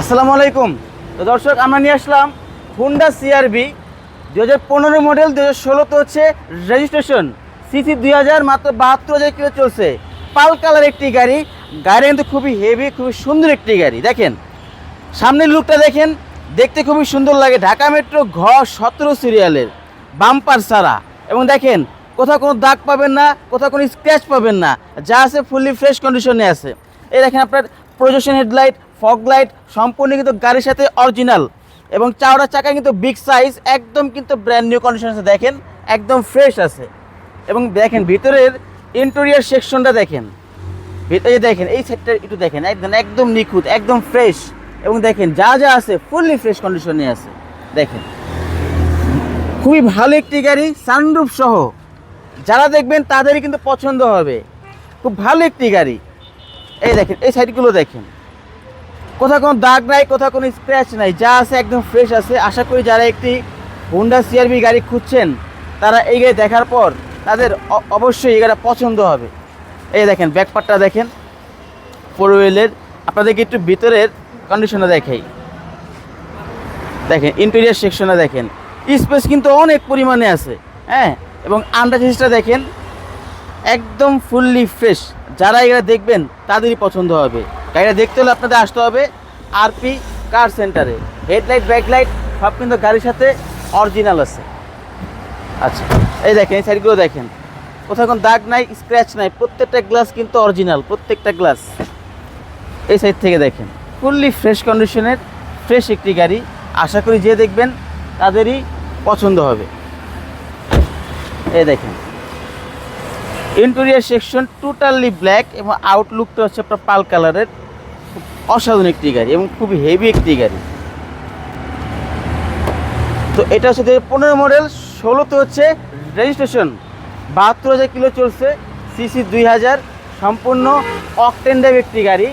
আসসালামু আলাইকুম। তো দর্শক, আমরা নিয়ে আসলাম হুন্ডা সিআরবি দু হাজার পনেরো মডেল দু হাজার ষোলোতে হচ্ছে রেজিস্ট্রেশন সিসি দুই হাজার, মাত্র বাহাত্তর হাজার কিলো চলছে। পাল কালার একটি গাড়ি গাড়ি কিন্তু খুবই হেভি খুবই সুন্দর একটি গাড়ি। দেখেন, সামনের লুকটা দেখেন, দেখতে খুবই সুন্দর লাগে। ঢাকা মেট্রো ঘ সতেরো সিরিয়ালের বাম্পার সারা এবং দেখেন, কোথাও কোনো দাগ পাবেন না, কোথাও কোনো স্ক্র্যাচ পাবেন না। যা আছে ফুললি ফ্রেশ কন্ডিশনে আছে। এই দেখেন আপনার প্রজেকশন হেডলাইট ফগ লাইট সম্পূর্ণ কিন্তু গাড়ির সাথে অরিজিনাল এবং চাওড়া চাকা কিন্তু বিগ সাইজ একদম কিন্তু ব্র্যান্ড নিউ কন্ডিশন আছে, দেখেন, একদম ফ্রেশ আছে। এবং দেখেন ভিতরের ইন্টেরিয়ার সেকশনটা দেখেন। ভিতরে দেখেন, এই সেটটা একটু দেখেন, একদম একদম নিখুঁত, একদম ফ্রেশ এবং দেখেন, যা যা আছে ফুললি ফ্রেশ কন্ডিশনে আছে। দেখেন, খুবই ভালো একটি গাড়ি সানরুফ সহ। যারা দেখবেন তাদেরই কিন্তু পছন্দ হবে। খুব ভালো একটি গাড়ি। এই দেখেন, এই সাইডগুলো দেখেন। কোথাও কোনো দাগ নাই, কোথাও কোনো স্ক্র্যাচ নাই, যা আছে একদম ফ্রেশ আছে। আশা করি যারা একটি হোন্ডা সিআরবি গাড়ি খুঁজছেন, তারা এই গাড়ি দেখার পর তাদের অবশ্যই এই গাড়িটা পছন্দ হবে। এই দেখেন ব্যাকপারটা দেখেন ফোর হুইলের আপনাদেরকে একটু ভিতরের কন্ডিশনটা দেখাই। দেখেন ইন্টেরিয়ার সেকশনে দেখেন। স্পেস কিন্তু অনেক পরিমাণে আছে হ্যাঁ? এবং আন্ডারচেসটা দেখেন, একদম ফুললি ফ্রেশ যারা এগুলো দেখবেন, তাদেরই পছন্দ হবে। গাড়িটা দেখতে হলে আপনাদের আসতে হবে আরপি কার সেন্টারে। হেডলাইট, ব্যাকলাইট, সব কিন্তু গাড়ির সাথে অরিজিনাল আছে। আচ্ছা এই দেখেন, এই সাইডগুলো দেখেন। কোথাও কোনো দাগ নাই স্ক্র্যাচ নাই, প্রত্যেকটা গ্লাস কিন্তু অরিজিনাল, প্রত্যেকটা গ্লাস এই সাইড থেকে দেখেন ফুললি ফ্রেশ কন্ডিশনের ফ্রেশ একটি গাড়ি। আশা করি যে দেখবেন, তাদেরই পছন্দ হবে। এই দেখেন ইন্টেরিয়ার সেকশন টোটালি ব্ল্যাক এবং আউটলুকটা হচ্ছে আপনার পাল কালারের অসাধারণ একটি গাড়ি এবং খুবই হেভি একটি গাড়ি। তো এটা হচ্ছে পনেরো মডেল ষোলোতে হচ্ছে রেজিস্ট্রেশন বাহাত্তর হাজার কিলো চলছে সিসি দুই হাজার, সম্পূর্ণ অকটেন ড্রাইভ একটি গাড়ি।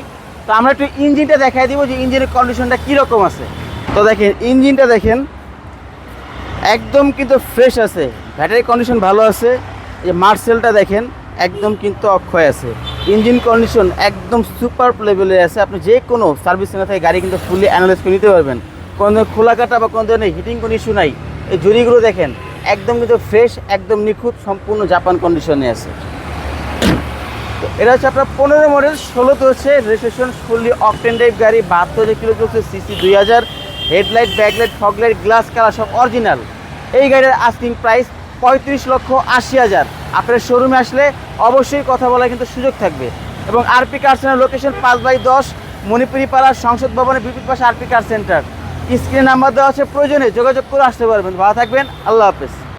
তো আমরা একটু ইঞ্জিনটা দেখাই দিব যে ইঞ্জিনের কন্ডিশনটা কীরকম আছে। তো দেখেন, ইঞ্জিনটা দেখেন, একদম কিন্তু ফ্রেশ আছে ব্যাটারি কন্ডিশন ভালো আছে, এই মার্সেলটা দেখেন, একদম কিন্তু অক্ষয় আছে। ইঞ্জিন কন্ডিশন একদম সুপার লেভেলে আছে। আপনি যে কোনো সার্ভিস সেন্টার থেকে গাড়ি কিন্তু ফুলি অ্যানালাইজ করে নিতে পারবেন। কোনো ধরনের খোলা কাটা বা কোনো ধরনের হিটিং কোনো ইস্যু নাই। এই জুড়িগুলো দেখেন, একদম কিন্তু ফ্রেশ একদম নিখুঁত, সম্পূর্ণ জাপান কন্ডিশনে আছে। তো এটা হচ্ছে আপনার পনেরো মডেল ষোলোতে হচ্ছে রেজিস্ট্রেশন ফুললি অকটেন ড্রাইভ গাড়ি, বাহাত্তর কিলো চলছে সিসি দুই হাজার headlight backlight foglight glass colour সব অরিজিনাল এই গাড়ির আস্কিং প্রাইস পঁয়ত্রিশ লক্ষ আশি হাজার। আপনার শোরুমে আসলে অবশ্যই কথা বলার কিন্তু সুযোগ থাকবে। এবং আরপি কার সেন্টার লোকেশন পাঁচ বাই দশ মণিপুরি পাড়া সংসদ ভবনের বিপরীত পাশে RP car centre screen number দেওয়া আছে প্রয়োজনে যোগাযোগ করে আসতে পারবেন। ভালো থাকবেন, আল্লাহ হাফেজ।